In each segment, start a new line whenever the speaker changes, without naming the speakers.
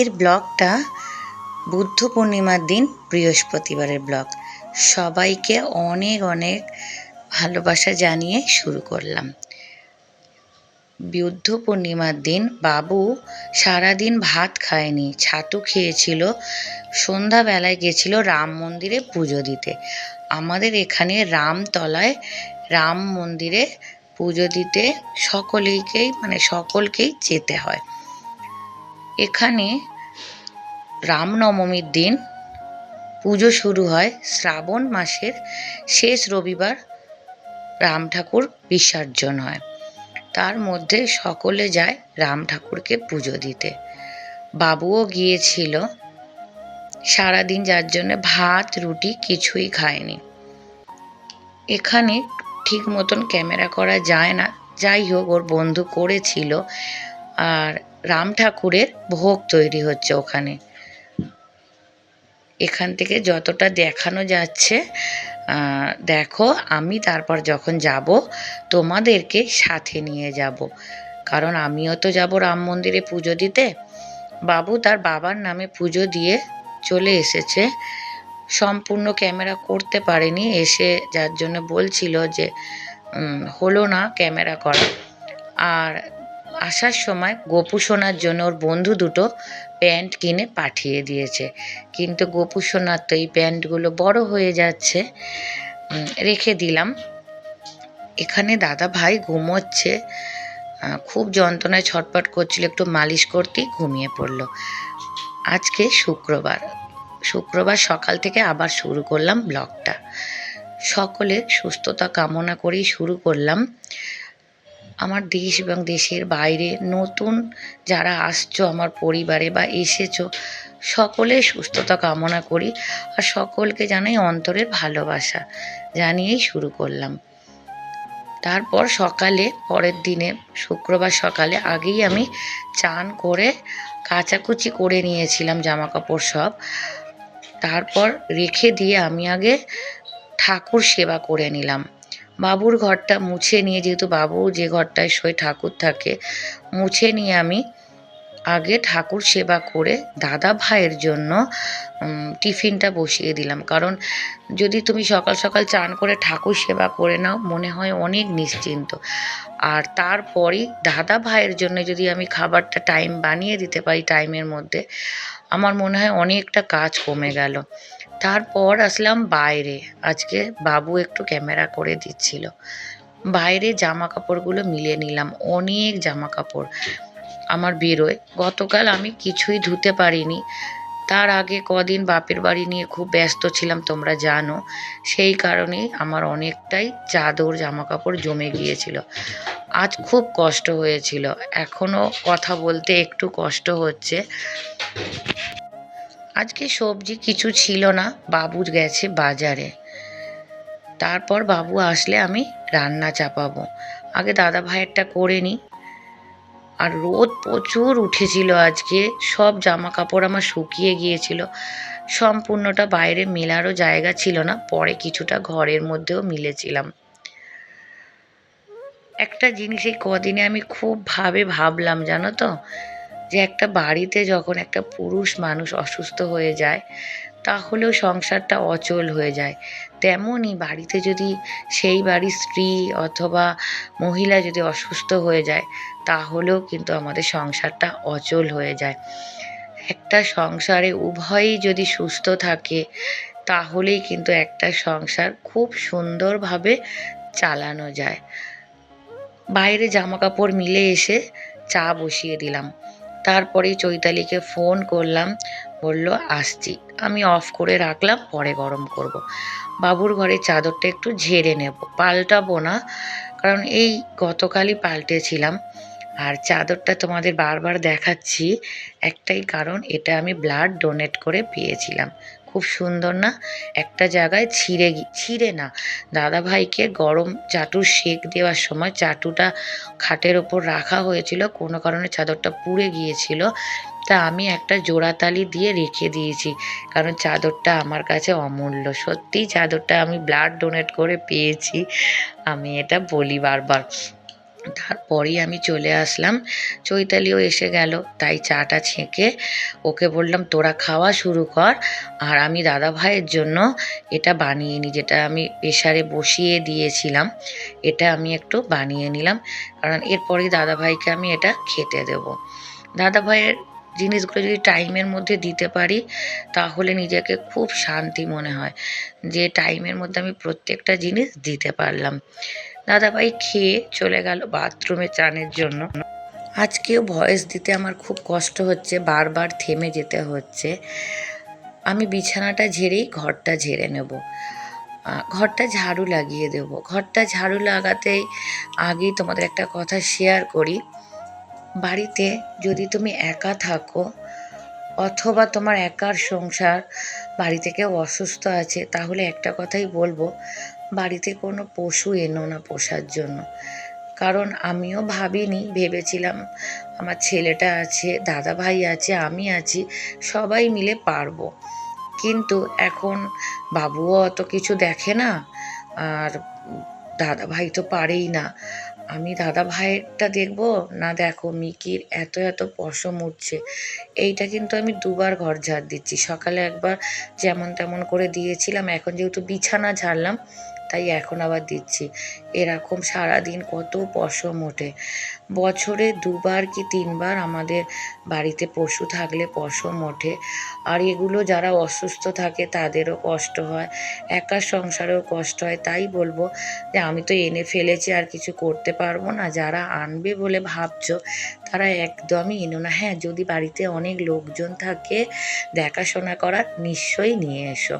আজকের ব্লগটা বুদ্ধ পূর্ণিমার দিন, বৃহস্পতিবারের ব্লগ। সবাইকে অনেক অনেক ভালোবাসা জানিয়ে শুরু করলাম। বুদ্ধ পূর্ণিমার দিন বাবু সারাদিন ভাত খায়নি, ছাতু খেয়েছিল, সন্ধ্যাবেলায় গেছিল রাম মন্দিরে পুজো দিতে। আমাদের এখানে রামতলায় রাম মন্দিরে পুজো দিতে সকলেইকেই মানে সকলকেই যেতে হয়। এখানে রামনবমীর দিন। পুজো শুরু হয় শ্রাবণ মাসের। শেষ রবিবার রাম ঠাকুর বিসর্জন হয়। তার মধ্যে সকলে যায় রাম ঠাকুরকে পুজো দিতে। বাবুও গিয়েছিল। সারাদিন যার জন্য ভাত, রুটি কিছুই খায়নি। এখানে ঠিক মতন ক্যামেরা করা যায় না। যাই হোক, ওর বন্ধু করেছিল। আর রাম ঠাকুরের ভোগ তৈরি হচ্ছে ওখানে। এখান থেকে যতটা দেখানো যাচ্ছে দেখো আমি তারপর যখন যাব, তোমাদেরকে সাথে নিয়ে যাব। কারণ আমিও তো যাব রাম মন্দিরে পুজো দিতে। বাবু তার বাবার নামে পুজো দিয়ে চলে এসেছে। সম্পূর্ণ ক্যামেরা করতে পারেনি, এসে যার জন্য বলছিল যে হলো না ক্যামেরা করা। আর আসার সময় গোপু সোনার জন্য ওর বন্ধু দুটো প্যান্ট কিনে পাঠিয়ে দিয়েছে। কিন্তু গোপু সোনার তো এই প্যান্টগুলো বড় হয়ে যাচ্ছে। রেখে দিলাম। এখানে দাদা ভাই ঘুমোচ্ছে। খুব যন্ত্রণায় ছটপট করছিল, একটু মালিশ করতেই ঘুমিয়ে পড়ল। আজকে শুক্রবার। শুক্রবার সকাল থেকে আবার শুরু করলাম ব্লগটা। সকলে সুস্থতা কামনা করেই শুরু করলাম। আমার দেশ এবং দেশের বাইরে নতুন যারা আসছো, আমার পরিবারে বা এসেছ সকলের সুস্থতা কামনা করি আর সকলকে জানাই অন্তরের ভালোবাসা জানিয়েই শুরু করলাম। তারপর সকালে, পরের দিনে, শুক্রবার সকালে আগেই আমি চান করে কাচাকুচি করে নিয়েছিলাম জামা কাপড় সব। তারপর রেখে দিয়ে আমি আগে ঠাকুর সেবা করে নিলাম। বাবুর ঘরটা মুছে নিয়ে যেহেতু বাবু যে ঘরটায় শোয় ঠাকুর থাকে মুছে নিয়ে আমি আগে ঠাকুর সেবা করে দাদা ভাইয়ের জন্য টিফিনটা বসিয়ে দিলাম। কারণ যদি তুমি সকাল সকাল চান করে ঠাকুর সেবা করে নাও, মনে হয় অনেক নিশ্চিন্ত। আর তারপরেই দাদা ভাইয়ের জন্য যদি আমি খাবারটা টাইম বানিয়ে দিতে পারি টাইমের মধ্যে, আমার মনে হয় অনেকটা কাজ কমে গেল। তারপর আসলাম বাইরে। আজকে বাবু একটু ক্যামেরা করে দিচ্ছিল। বাইরে জামা কাপড়গুলো মিলিয়ে নিলাম। অনেক জামা কাপড় আমার বেরোয়। গতকাল আমি কিছুই ধুতে পারিনি। তার আগে কদিন বাপের বাড়ি নিয়ে খুব ব্যস্ত ছিলাম, তোমরা জানো। সেই কারণেই আমার অনেকটাই চাদর জামা কাপড় জমে গিয়েছিল। আজ খুব কষ্ট হয়েছিল। এখনও কথা বলতে একটু কষ্ট হচ্ছে। আজকে সবজি কিছু ছিল না। বাবু গেছে বাজারে। তারপর বাবু আসলে আমি রান্না চাপাবো। আগে দাদা ভাইয়েরটা করে নিই। আর রোদ প্রচুর উঠেছিল আজকে। সব জামা কাপড় আমার শুকিয়ে গিয়েছিল। সম্পূর্ণটা বাইরে মেলারও জায়গা ছিল না, পরে কিছুটা ঘরের মধ্যেও মিলেছিলাম। একটা জিনিস এই কদিনে আমি খুব ভাবে ভাবলাম, জানো তো? যে একটা বাড়িতে যখন একটা পুরুষ মানুষ অসুস্থ হয়ে যায়, তাহলেও সংসারটা অচল হয়ে যায়। তেমনই বাড়িতে যদি সেই বাড়ির স্ত্রী অথবা মহিলা যদি অসুস্থ হয়ে যায়, তাহলেও কিন্তু আমাদের সংসারটা অচল হয়ে যায়। একটা সংসারে উভয়ই যদি সুস্থ থাকে, তাহলেই কিন্তু একটা সংসার খুব সুন্দরভাবে চালানো যায়। বাইরে জামা কাপড় মিলে এসে চা বসিয়ে দিলাম। তারপরেই চৈতালিকে ফোন করলাম, বলল, আসছি। আমি অফ করে রাখলাম, পরে গরম করব। বাবুর ঘরে চাদরটা একটু ঝেড়ে নেব। পাল্টাবো না, কারণ এই গতকালই পাল্টেছিলাম। আর চাদরটা তোমাদের বারবার দেখাচ্ছি, একটাই কারণ, এটা আমি ব্লাড ডোনেট করে পেয়েছিলাম। খুব সুন্দর না? একটা জায়গায় ছিঁড়ে ছিঁড়ে না। দাদা ভাইকে গরম চাটুর সেক দেওয়ার সময় চাটুটা খাটের ওপর রাখা হয়েছিল, কোনো কারণে চাদরটা পুড়ে গিয়েছিল। তা আমি একটা জোড়াতালি দিয়ে রেখে দিয়েছি, কারণ চাদরটা আমার কাছে অমূল্য। সত্যিই চাদরটা আমি ব্লাড ডোনেট করে পেয়েছি, আমি এটা বলি বারবার। তারপরেই আমি চলে আসলাম। চৈতালিও এসে গেল, তাই চাটা ছেঁকে ওকে বললাম, তোরা খাওয়া শুরু কর আর আমি দাদা ভাইয়ের জন্য এটা বানিয়ে নিই যেটা আমি প্রেশারে বসিয়ে দিয়েছিলাম। এটা আমি একটু বানিয়ে নিলাম, কারণ এরপরেই দাদা ভাইকে আমি এটা খেতে দেব। দাদা ভাইয়ের জিনিসগুলো যদি টাইমের মধ্যে দিতে পারি, তাহলে নিজেকে খুব শান্তি মনে হয় যে টাইমের মধ্যে আমি প্রত্যেকটা জিনিস দিতে পারলাম। দাদাভাই খেয়ে চলে গেল বাথরুমে চানের জন্য। আজকেও ভয়েস দিতে আমার খুব কষ্ট হচ্ছে, বারবার থেমে যেতে হচ্ছে। আমি বিছানাটা ঝেড়েই ঘরটা ঝেড়ে নেব। ঘরটা ঝাড়ু লাগিয়ে দেব। ঘরটা ঝাড়ু লাগাতেই আগেই তোমাদের একটা কথা শেয়ার করি। বাড়িতে যদি তুমি একা থাকো অথবা তোমার একার সংসার, বাড়িতে কেউ অসুস্থ আছে, তাহলে একটা কথাই বলব বাড়িতে কোনো পশু এনো না পোষার জন্য। কারণ আমিও ভাবিনি, ভেবেছিলাম আমার ছেলেটা আছে দাদা ভাই আছে, আমি আছি, সবাই মিলে পারব। কিন্তু এখন বাবুও অত কিছু দেখে না, আর দাদা ভাই তো পারেই না। আমি দাদা ভাইয়েরটা দেখব? না দেখো, মিকির এত এত পশম উঠছে এইটা কিন্তু আমি দুবার ঘর ঝাড় দিচ্ছি। সকালে একবার যেমন তেমন করে দিয়েছিলাম, এখন যেহেতু বিছানা ঝাড়লাম তাই এখন আবার দিচ্ছি। এরকম সারাদিন কত পশম ওঠে বছরে দুবার কি তিনবার আমাদের বাড়িতে পশু থাকলে পশম ওঠে আর এগুলো যারা অসুস্থ থাকে তাদেরও কষ্ট হয় একা সংসারেও কষ্ট হয়। তাই বলব যে আমি তো এনে ফেলেছি, আর কিছু করতে পারব না। যারা আনবে বলে ভাবছ, তারা একদমই এনো না। হ্যাঁ যদি বাড়িতে অনেক লোকজন থাকে, দেখাশোনা করার নিশ্চয়ই নিয়ে এসো।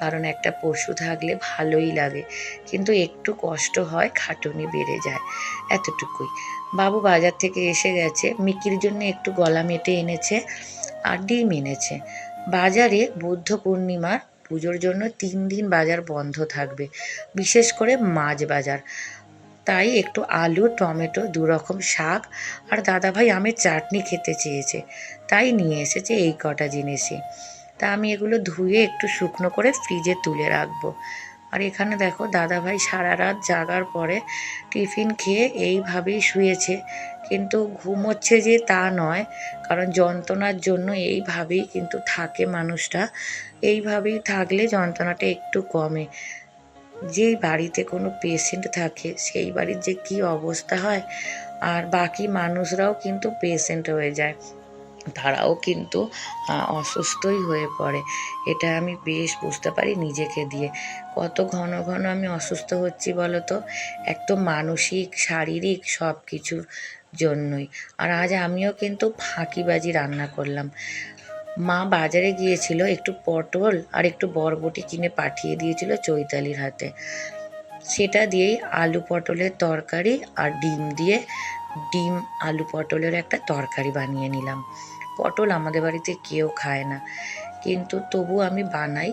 কারণ একটা পশু থাকলে ভালোই লাগে। কিন্তু একটু কষ্ট হয়, খাটুনি বেড়ে যায়। এতটুকুই। বাবু বাজার থেকে এসে গেছে। মিকির জন্য একটু গলা মেটে এনেছে আর ডিম এনেছে। বাজারে বুদ্ধ পূর্ণিমার পুজোর জন্য তিন দিন বাজার বন্ধ থাকবে, বিশেষ করে মাছ বাজার। তাই একটু আলু, টমেটো দু রকম শাক আর দাদাভাই আমের চাটনি খেতে চেয়েছে। তাই নিয়ে এসেছে এই কটা জিনিসই। তা আমি এগুলো ধুয়ে একটু শুকনো করে ফ্রিজে তুলে রাখব। আর এখানে দেখো দাদাভাই সারা রাত জাগার পরে টিফিন খেয়ে এইভাবেই শুয়েছে। কিন্তু ঘুমোচ্ছে যে তা নয়, কারণ যন্ত্রণার জন্য এইভাবেই কিন্তু থাকে মানুষটা। এইভাবেই থাকলে যন্ত্রণাটা একটু কমে। যেই বাড়িতে কোনো পেশেন্ট থাকে, সেই বাড়ির যে কী অবস্থা হয়, আর বাকি মানুষরাও কিন্তু পেশেন্ট হয়ে যায়। তারাও কিন্তু অসুস্থই হয়ে পড়ে। এটা আমি বেশ বুঝতে পারি নিজেকে দিয়ে। কত ঘন ঘন আমি অসুস্থ হচ্ছি বলো তো এক তো মানসিক, শারীরিক সব কিছুর জন্যই। আর আজ আমিও কিন্তু ফাঁকিবাজি রান্না করলাম। মা বাজারে গিয়েছিল একটু পটল আর একটু বরবটি কিনে পাঠিয়ে দিয়েছিল চৈতালির হাতে। সেটা দিয়েই আলু পটলের তরকারি আর ডিম দিয়ে ডিম আলু পটলের একটা তরকারি বানিয়ে নিলাম। পটল আমাদের বাড়িতে কেউ খায় না। কিন্তু তবু আমি বানাই।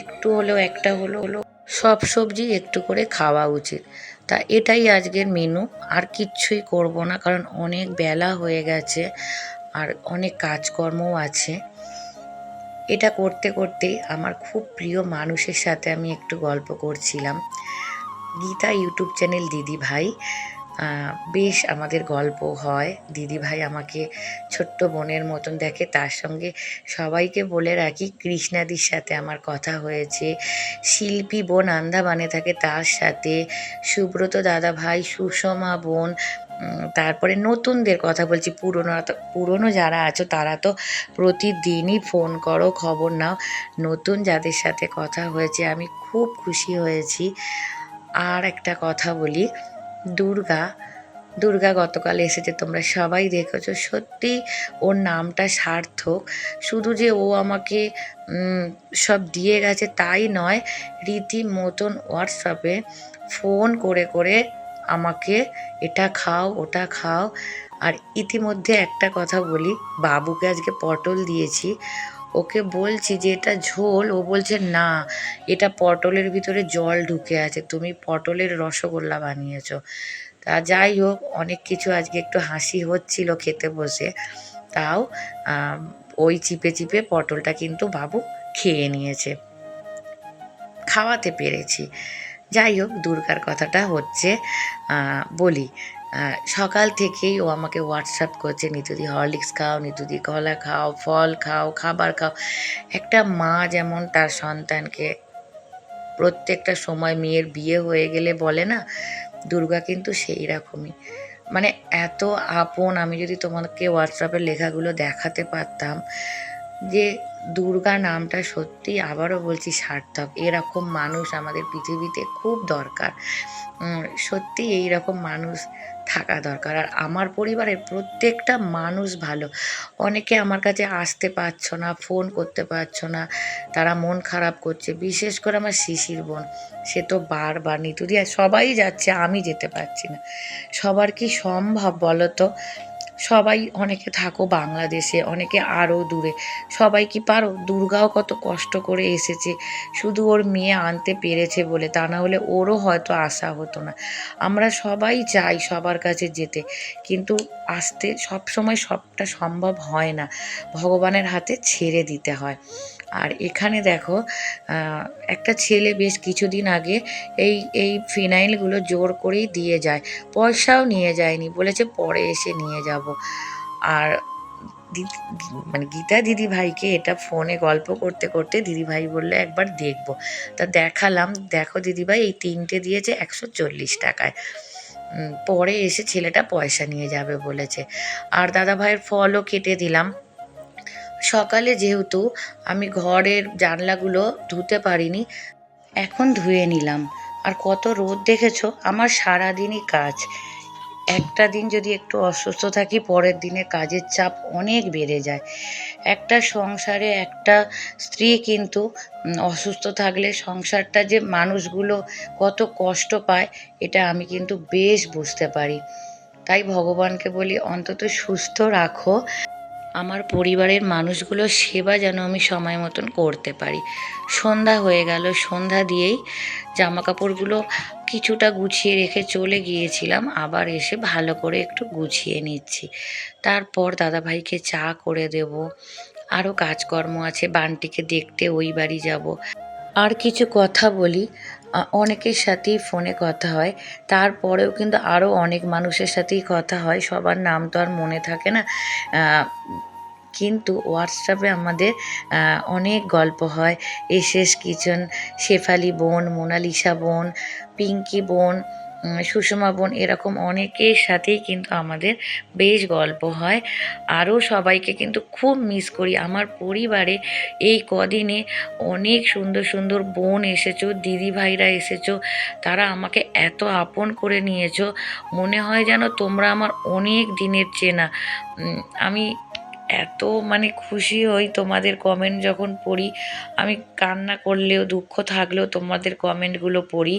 একটু হলেও একটা হলো হলো সব সবজি একটু করে খাওয়া উচিত। তা এটাই আজকের মেনু আর কিচ্ছুই করব না, কারণ অনেক বেলা হয়ে গেছে আর অনেক কাজকর্মও আছে। এটা করতে করতে আমার খুব প্রিয় মানুষের সাথে আমি একটু গল্প করছিলাম। গীতা ইউটিউব চ্যানেল দিদি ভাই বেশ আমাদের গল্প হয়। দিদি ভাই আমাকে ছোট্ট বোনের মতন দেখে, তার সঙ্গে সবাইকে বলে রাখি, কৃষ্ণাদির সাথে আমার কথা হয়েছে। শিল্পী বোন আন্দামানে থাকে, তার সাথে সুব্রত দাদা ভাই সুষমা বোন তারপরে নতুনদের কথা বলছি। পুরনো পুরনো যারা আছো, তারা তো প্রতিদিনই ফোন করো, খবর নাও। নতুন যাদের সাথে কথা হয়েছে, আমি খুব খুশি হয়েছি। আর একটা কথা বলি দুর্গা দুর্গা গতকাল এসেছে, তোমরা সবাই দেখেছ। সত্যি, ওর নামটা সার্থক। শুধু যে ও আমাকে সব দিয়ে গেছে তাই নয়, রীতিমতন হোয়াটসঅ্যাপে ফোন করে করে আমাকে, এটা খাও, ওটা খাও। আর ইতিমধ্যে একটা কথা বলি, বাবুকে আজকে পটল দিয়েছি। ওকে বলছি যে, এটা ঝোল। ও বলছে, না, এটা পটলের ভিতরে জল ঢুকে আছে। তুমি পটলের রসগোল্লা বানিয়েছো। তা যাই হোক, অনেক কিছু আজকে একটু হাসি হচ্ছিল খেতে বসে। তাও ওই চিপে চিপে পটলটা কিন্তু বাবু খেয়ে নিয়েছে। খাওয়াতে পেরেছি। যাই হোক, দুর্গার কথাটা হচ্ছে বলি সকাল থেকেই ও আমাকে হোয়াটসঅ্যাপ করছে নিতুদি হরলিক্স খাও নিতুদি কলা খাও, ফল খাও, খাবার খাও। একটা মা যেমন তার সন্তানকে প্রত্যেকটা সময় মেয়ের বিয়ে হয়ে গেলে বলে না, দুর্গা কিন্তু সেই রকমই। মানে এত আপন, আমি যদি তোমাকে হোয়াটসঅ্যাপের লেখাগুলো দেখাতে পারতাম যে দুর্গা নামটা সত্যি আবারও বলছি সার্থক। এরকম মানুষ আমাদের পৃথিবীতে খুব দরকার। সত্যি এই রকম মানুষ থাকা দরকার। আর আমার পরিবারের প্রত্যেকটা মানুষ ভালো। অনেকে আমার কাছে আসতে পারছ না ফোন করতে পারছ না, তারা মন খারাপ করছে। বিশেষ করে আমার শিশির বোন, সে তো বারবার নিতুদিয়া সবাই যাচ্ছে, আমি যেতে পারছি না। সবার কি সম্ভব বলো তো? সবাই অনেকে থাকো বাংলাদেশে, অনেকে আরও দূরে। সবাই কি পারো? দুর্গাও কত কষ্ট করে এসেছে। শুধু ওর মেয়ে আনতে পেরেছে বলে, তা না হলে ওরও হয়তো আশা হতো না। আমরা সবাই চাই সবার কাছে যেতে, কিন্তু আসতে সবসময় সবটা সম্ভব হয় না। ভগবানের হাতে ছেড়ে দিতে হয়। আর এখানে দেখো একটা ছেলে বেশ কিছুদিন আগে এই এই ফিনাইলগুলো জোর করেই দিয়ে যায়। পয়সাও নিয়ে যায়নি, বলেছে পরে এসে নিয়ে যাব। আর মানে গীতা দিদি ভাইকে এটা ফোনে গল্প করতে করতে দিদি ভাই বললে, একবার দেখব। তা দেখালাম, দেখো দিদি ভাই এই তিনটে দিয়েছে একশো চল্লিশ টাকায়। পরে এসে ছেলেটা পয়সা নিয়ে যাবে বলেছে। আর দাদা ভাইয়ের ফলও কেটে দিলাম। সকালে যেহেতু আমি ঘরের জানলাগুলো ধুতে পারিনি, এখন ধুয়ে নিলাম। আর কত রোদ দেখেছ? আমার সারাদিনই কাজ। একটা দিন যদি একটু অসুস্থ থাকি, পরের দিনে কাজের চাপ অনেক বেড়ে যায়। একটা সংসারে একটা স্ত্রী কিন্তু অসুস্থ থাকলে সংসারটা যে মানুষগুলো কত কষ্ট পায়, এটা আমি কিন্তু বেশ বুঝতে পারি। তাই ভগবানকে বলি, অন্তত সুস্থ রাখো। আমার পরিবারের মানুষগুলোর সেবা যেন আমি সময় মতন করতে পারি। সন্ধ্যা হয়ে গেল, সন্ধ্যা দিয়েই জামা কাপড়গুলো কিছুটা গুছিয়ে রেখে চলে গিয়েছিলাম, আবার এসে ভালো করে একটু গুছিয়ে নিচ্ছি। তারপর দাদাভাইকে চা করে দেব, আরও কাজকর্ম আছে, বানটিকে দেখতে ওই বাড়ি যাব। আর কিছু কথা বলি অনেকের সাথেই ফোনে কথা হয়। তারপরেও কিন্তু আরও অনেক মানুষের সাথেই কথা হয়। সবার নাম তো আর মনে থাকে না। কিন্তু হোয়াটসঅ্যাপে আমাদের অনেক গল্প হয়। এস এস কিচেন, শেফালি বোন, মোনালিসা বোন, পিঙ্কি বোন সুষমা বোন এরকম অনেকের সাথেই কিন্তু আমাদের বেশ গল্প হয়। আরও সবাইকে কিন্তু খুব মিস করি। আমার পরিবারে এই কদিনে অনেক সুন্দর সুন্দর বোন এসেছ, দিদি ভাইরা এসেছ, তারা আমাকে এত আপন করে নিয়েছো। মনে হয় যেন তোমরা আমার অনেক দিনের চেনা। আমি এত মানে খুশি হই তোমাদের কমেন্ট যখন পড়ি। আমি কান্না করলেও, দুঃখ থাকলেও তোমাদের কমেন্টগুলো পড়ি।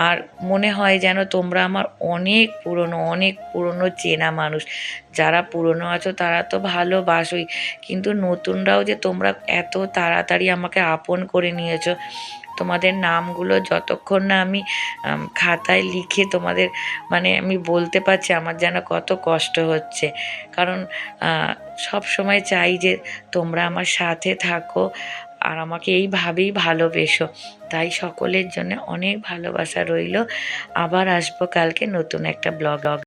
আর মনে হয় যেন তোমরা আমার অনেক পুরনো অনেক পুরনো চেনা মানুষ। যারা পুরনো আছো তারা তো ভালোবাসোই। কিন্তু নতুনরাও যে তোমরা এত তাড়াতাড়ি আমাকে আপন করে নিয়েছো তোমাদের নামগুলো যতক্ষণ না আমি খাতায় লিখে তোমাদের মানে আমি বলতে পারছি আমার যেন কত কষ্ট হচ্ছে। কারণ সব সময় চাই যে তোমরা আমার সাথে থাকো আর আমাকে এইভাবেই ভালোবেসো। তাই সকলের জন্য অনেক ভালোবাসা রইল। আবার আসব কালকে নতুন একটা ব্লগ।